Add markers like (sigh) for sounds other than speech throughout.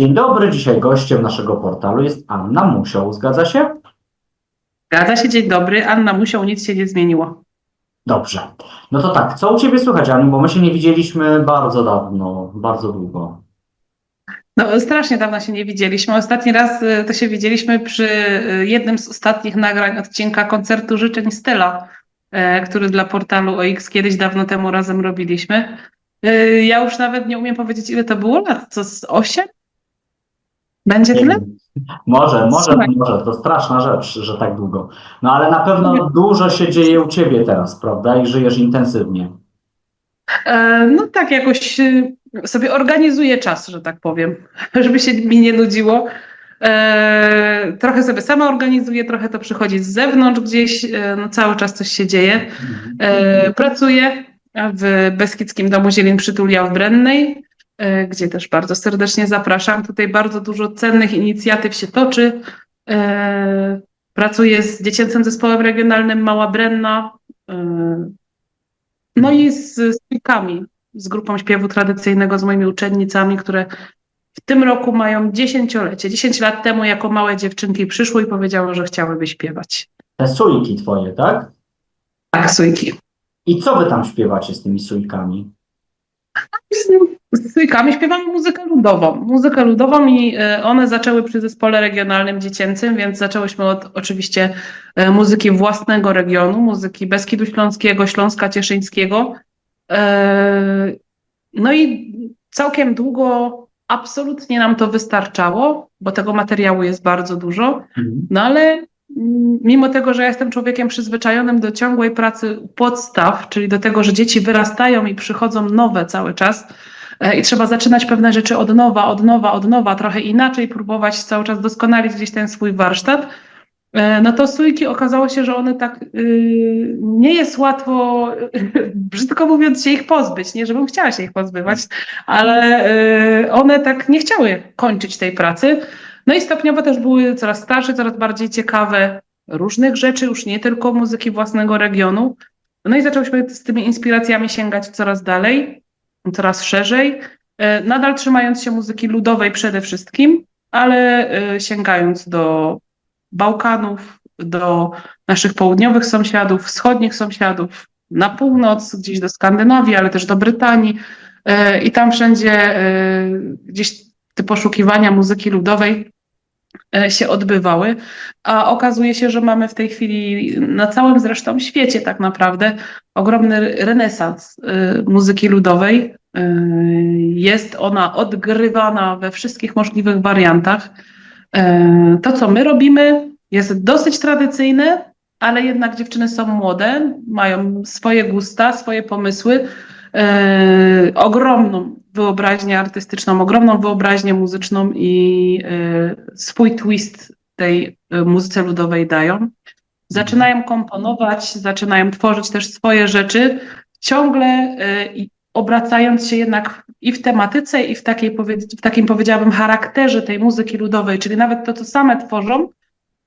Dzień dobry, dzisiaj gościem naszego portalu jest Anna Musioł, zgadza się? Zgadza się, dzień dobry. Anna Musiał, nic się nie zmieniło. Dobrze. No to tak, co u Ciebie słychać, Aniu, bo my się nie widzieliśmy bardzo dawno, bardzo długo. No, strasznie dawno się nie widzieliśmy. Ostatni raz y, to się widzieliśmy przy y, jednym z ostatnich nagrań odcinka koncertu życzeń Stella, e, który dla portalu OX kiedyś dawno temu razem robiliśmy. Y, Ja już nawet nie umiem powiedzieć, ile to było lat. Co, z osiem? Będzie tyle? Może, może, Słuchaj. może, to straszna rzecz, że tak długo. No ale na pewno dużo się dzieje u Ciebie teraz, prawda? I żyjesz intensywnie. E, No tak, jakoś y, sobie organizuję czas, że tak powiem, (laughs) żeby się mi nie nudziło. E, Trochę sobie sama organizuję, trochę to przychodzi z zewnątrz gdzieś, e, no cały czas coś się dzieje. E, Pracuję w Beskidzkim Domu Zielin Przytulia w Brennej, gdzie też bardzo serdecznie zapraszam. Tutaj bardzo dużo cennych inicjatyw się toczy. E, Pracuję z Dziecięcym Zespołem Regionalnym Mała Brenna. e, No i z Wilkami, z grupą śpiewu tradycyjnego, z moimi uczennicami, które w tym roku mają dziesięciolecie. Dziesięć lat temu jako małe dziewczynki przyszły i powiedziały, że chciałyby śpiewać. Te sujki Twoje, tak? Tak, sujki. I co Wy tam śpiewacie z tymi sujkami? Z sujkami śpiewamy muzykę ludową. Muzykę ludową i e, one zaczęły przy zespole regionalnym dziecięcym, więc zaczęłyśmy od oczywiście e, muzyki własnego regionu, muzyki Beskidu Śląskiego, Śląska Cieszyńskiego. E, No i całkiem długo absolutnie nam to wystarczało, bo tego materiału jest bardzo dużo. Mhm. No ale mimo tego, że ja jestem człowiekiem przyzwyczajonym do ciągłej pracy podstaw, czyli do tego, że dzieci wyrastają i przychodzą nowe cały czas e, i trzeba zaczynać pewne rzeczy od nowa, od nowa, od nowa, trochę inaczej, próbować cały czas doskonalić gdzieś ten swój warsztat, e, no to sójki okazało się, że one tak y, nie jest łatwo, (laughs) brzydko mówiąc, się ich pozbyć. Nie, żebym chciała się ich pozbywać, ale y, one tak nie chciały kończyć tej pracy. No i stopniowo też były coraz starsze, coraz bardziej ciekawe różnych rzeczy, już nie tylko muzyki własnego regionu. No i zaczęłyśmy z tymi inspiracjami sięgać coraz dalej, coraz szerzej, e, nadal trzymając się muzyki ludowej przede wszystkim, ale e, sięgając do Bałkanów, do naszych południowych sąsiadów, wschodnich sąsiadów, na północ, gdzieś do Skandynawii, ale też do Brytanii. E, I tam wszędzie gdzieś te poszukiwania muzyki ludowej e, się odbywały, a okazuje się, że mamy w tej chwili na całym zresztą świecie tak naprawdę ogromny renesans e, muzyki ludowej. E, Jest ona odgrywana we wszystkich możliwych wariantach. To, co my robimy, jest dosyć tradycyjne, ale jednak dziewczyny są młode, mają swoje gusta, swoje pomysły, e, ogromną wyobraźnię artystyczną, ogromną wyobraźnię muzyczną i e, swój twist tej e, muzyce ludowej dają. Zaczynają komponować, zaczynają tworzyć też swoje rzeczy, ciągle i obracając się jednak i w tematyce, i w, takiej, w takim powiedziałabym charakterze tej muzyki ludowej, czyli nawet to, co same tworzą,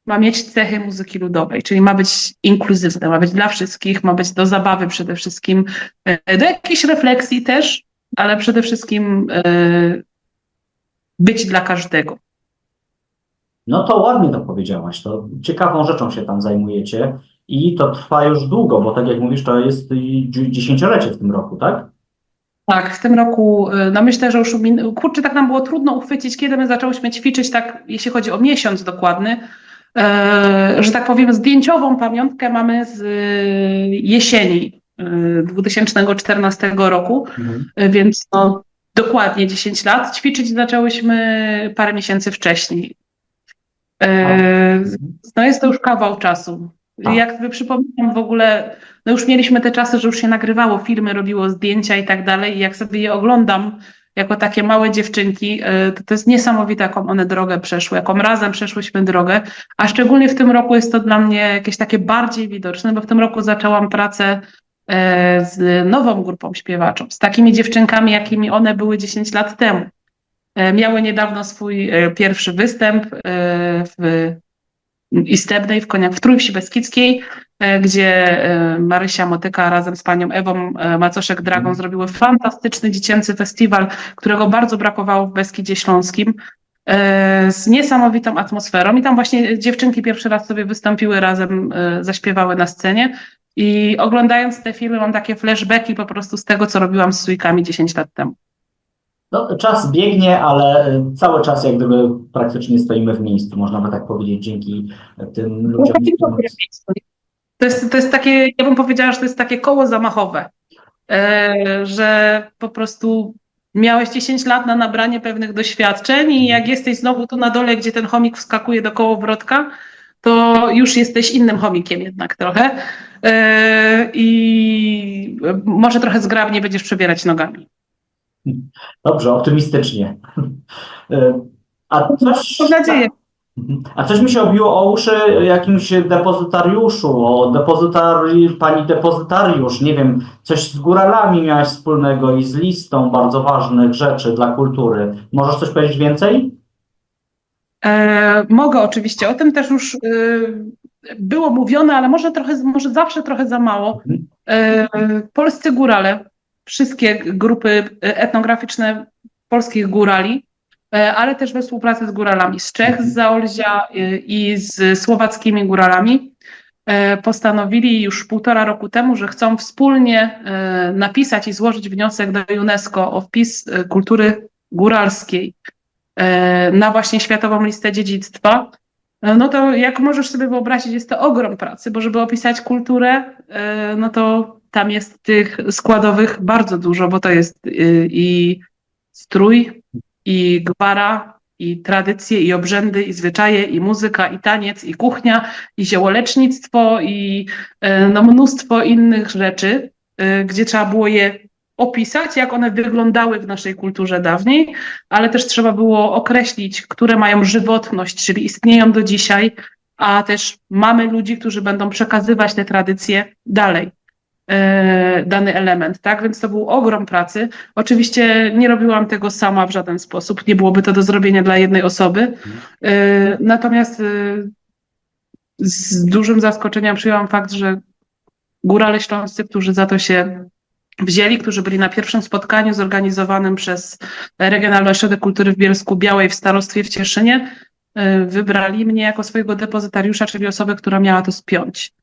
ma mieć cechy muzyki ludowej, czyli ma być inkluzywne, ma być dla wszystkich, ma być do zabawy przede wszystkim, e, do jakiejś refleksji też, ale przede wszystkim e, być dla każdego. No to ładnie to powiedziałaś, to ciekawą rzeczą się tam zajmujecie i to trwa już długo, bo tak jak mówisz, to jest dziesięciolecie w tym roku, tak? Tak, w tym roku, y, no myślę, że już, kurczę, tak nam było trudno uchwycić, kiedy my zaczęłyśmy ćwiczyć, tak jeśli chodzi o miesiąc dokładny, e, że tak powiem, zdjęciową pamiątkę mamy z y, jesieni y, 2014 roku, y, więc no, dokładnie 10 lat. Ćwiczyć zaczęłyśmy parę miesięcy wcześniej. E, no jest to już kawał czasu. Tak. Jak sobie przypominam w ogóle, no już mieliśmy te czasy, że już się nagrywało filmy, robiło zdjęcia i tak dalej i jak sobie je oglądam jako takie małe dziewczynki, e, to to jest niesamowite, jaką one drogę przeszły, jaką razem przeszłyśmy drogę, a szczególnie w tym roku jest to dla mnie jakieś takie bardziej widoczne, bo w tym roku zaczęłam pracę e, z nową grupą śpiewaczą, z takimi dziewczynkami, jakimi one były 10 lat temu. E, Miały niedawno swój pierwszy występ w Istebnej, w Koniach w Trójwsi Beskidzkiej, gdzie e, Marysia Motyka razem z panią Ewą e, Macoszek-Dragą Mhm. zrobiły fantastyczny dziecięcy festiwal, którego bardzo brakowało w Beskidzie Śląskim. e, z niesamowitą atmosferą. I tam właśnie dziewczynki pierwszy raz sobie wystąpiły razem, e, zaśpiewały na scenie. I oglądając te filmy, mam takie flashbacki po prostu z tego, co robiłam z sójkami 10 lat temu. No, czas biegnie, ale cały czas jak gdyby praktycznie stoimy w miejscu, można by tak powiedzieć, dzięki tym ludziom. To jest, to jest takie, ja bym powiedziała, że to jest takie koło zamachowe, e, że po prostu miałeś 10 lat na nabranie pewnych doświadczeń i jak jesteś znowu tu na dole, gdzie ten chomik wskakuje do kołowrotka, to już jesteś innym chomikiem jednak trochę e, i może trochę zgrabnie będziesz przebierać nogami. Dobrze, optymistycznie. Y, A coś, Mam nadzieję. Mhm. A coś mi się obiło o uszy jakimś depozytariuszu, o depozytari, pani depozytariusz, nie wiem, coś z góralami miałaś wspólnego i z listą bardzo ważnych rzeczy dla kultury. Możesz coś powiedzieć więcej? E, mogę oczywiście, o tym też już e, było mówione, ale może trochę, może zawsze trochę za mało. Mhm. E, polscy górale, wszystkie grupy etnograficzne polskich górali, ale też we współpracy z góralami z Czech, z Zaolzia e, i z słowackimi góralami, e, postanowili już półtora roku temu, że chcą wspólnie e, napisać i złożyć wniosek do UNESCO o wpis e, kultury góralskiej e, na właśnie Światową Listę Dziedzictwa, e, no to jak możesz sobie wyobrazić, jest to ogrom pracy, bo żeby opisać kulturę, e, no to tam jest tych składowych bardzo dużo, bo to jest i strój, i gwara, i tradycje, i obrzędy, i zwyczaje, i muzyka, i taniec, i kuchnia, i ziołolecznictwo, i e, no, mnóstwo innych rzeczy, e, gdzie trzeba było je opisać, jak one wyglądały w naszej kulturze dawniej, ale też trzeba było określić, które mają żywotność, czyli istnieją do dzisiaj, a też mamy ludzi, którzy będą przekazywać te tradycje dalej dany element, tak? Więc to był ogrom pracy. Oczywiście nie robiłam tego sama w żaden sposób, nie byłoby to do zrobienia dla jednej osoby. E, Natomiast e, z dużym zaskoczeniem przyjęłam fakt, że górale śląscy, którzy za to się wzięli, którzy byli na pierwszym spotkaniu zorganizowanym przez Regionalny Ośrodek Kultury w Bielsku Białej w Starostwie w Cieszynie, e, wybrali mnie jako swojego depozytariusza, czyli osobę, która miała to spiąć e,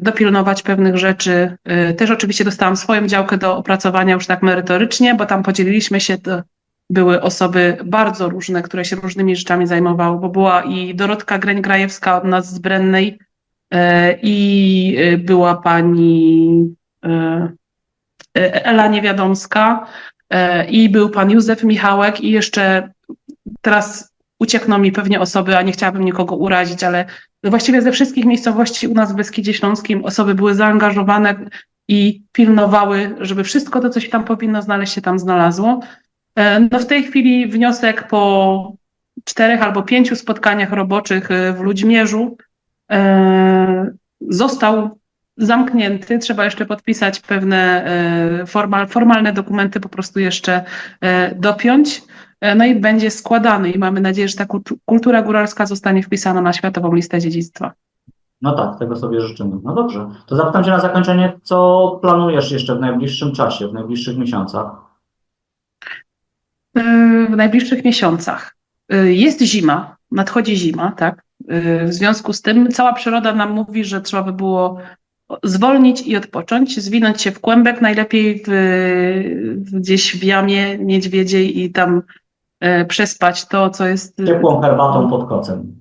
dopilnować pewnych rzeczy. E, Też oczywiście dostałam swoją działkę do opracowania już tak merytorycznie, bo tam podzieliliśmy się, to były osoby bardzo różne, które się różnymi rzeczami zajmowały, bo była i Dorotka Greń-Grajewska od nas z Brennej e, i e, była pani e, e, Ela Niewiadomska e, i był pan Józef Michałek i jeszcze teraz uciekną mi pewnie osoby, a nie chciałabym nikogo urazić, ale właściwie ze wszystkich miejscowości u nas w Beskidzie Śląskim osoby były zaangażowane i pilnowały, żeby wszystko to, co się tam powinno znaleźć, się tam znalazło. E, No w tej chwili wniosek po czterech albo pięciu spotkaniach roboczych e, w Ludźmierzu e, został zamknięty. Trzeba jeszcze podpisać pewne formal, formalne dokumenty, po prostu jeszcze dopiąć. E, No i będzie składany i mamy nadzieję, że ta kultu- kultura góralska zostanie wpisana na Światową Listę Dziedzictwa. No tak, tego sobie życzymy. No dobrze. To zapytam Cię na zakończenie, co planujesz jeszcze w najbliższym czasie, w najbliższych miesiącach? Y, w najbliższych miesiącach. Y, Jest zima, nadchodzi zima, tak? W związku z tym cała przyroda nam mówi, że trzeba by było zwolnić i odpocząć, zwinąć się w kłębek, najlepiej w, gdzieś w jamie niedźwiedziej i tam e, przespać to, co jest. Ciepłą herbatą pod kocem.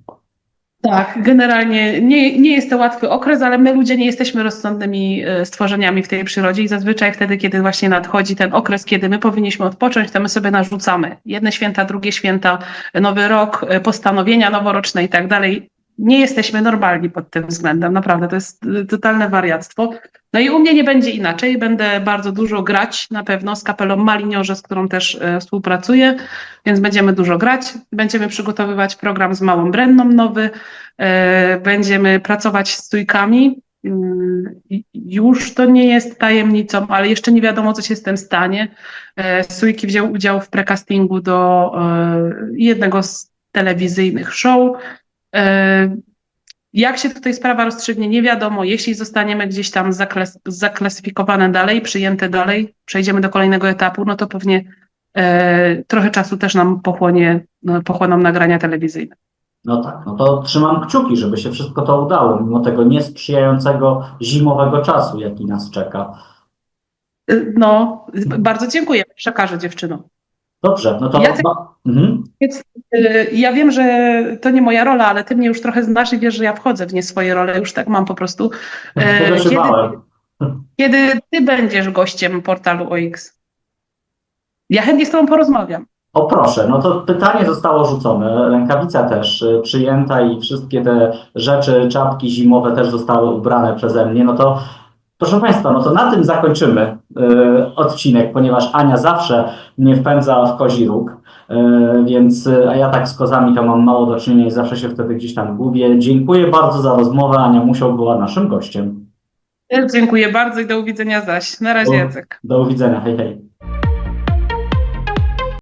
Tak, generalnie nie, nie jest to łatwy okres, ale my ludzie nie jesteśmy rozsądnymi e, stworzeniami w tej przyrodzie i zazwyczaj wtedy, kiedy właśnie nadchodzi ten okres, kiedy my powinniśmy odpocząć, to my sobie narzucamy jedne święta, drugie święta, nowy rok, e, postanowienia noworoczne i tak dalej. Nie jesteśmy normalni pod tym względem, naprawdę, to jest e, totalne wariactwo. No i u mnie nie będzie inaczej, będę bardzo dużo grać na pewno z kapelą Maliniorze, z którą też e, współpracuję, więc będziemy dużo grać, będziemy przygotowywać program z Małą Brenną nowy, E, Będziemy pracować z stójkami. Mm, i- Już to nie jest tajemnicą, ale jeszcze nie wiadomo, co się z tym stanie. E, wziął udział w precastingu do e, jednego z telewizyjnych show. E, Jak się tutaj sprawa rozstrzygnie, nie wiadomo. Jeśli zostaniemy gdzieś tam zaklas zaklasyfikowane dalej, przyjęte dalej, przejdziemy do kolejnego etapu, no to pewnie e, trochę czasu też nam pochłonie no, pochłoną nagrania telewizyjne. No tak, no to trzymam kciuki, żeby się wszystko to udało, mimo tego niesprzyjającego zimowego czasu, jaki nas czeka. Y, No, bardzo dziękuję, przekażę dziewczynom. Dobrze, no to. Jacek- Mhm. Y, Ja wiem, że to nie moja rola, ale ty mnie już trochę znasz i wiesz, że ja wchodzę w nie swoje role, już tak mam po prostu. E, Tego się Kiedy, kiedy ty będziesz gościem portalu OX? Ja chętnie z tobą porozmawiam. O proszę, no to pytanie zostało rzucone, rękawica też y, przyjęta i wszystkie te rzeczy, czapki zimowe też zostały ubrane przeze mnie, no to proszę Państwa, no to na tym zakończymy y, odcinek, ponieważ Ania zawsze mnie wpędza w kozi róg, y, więc, y, a ja tak z kozami to mam mało do czynienia i zawsze się wtedy gdzieś tam gubię. Dziękuję bardzo za rozmowę, Ania Musiał była naszym gościem. Dziękuję bardzo i do uwidzenia zaś. Na razie. Jacek. Do widzenia, hej hej.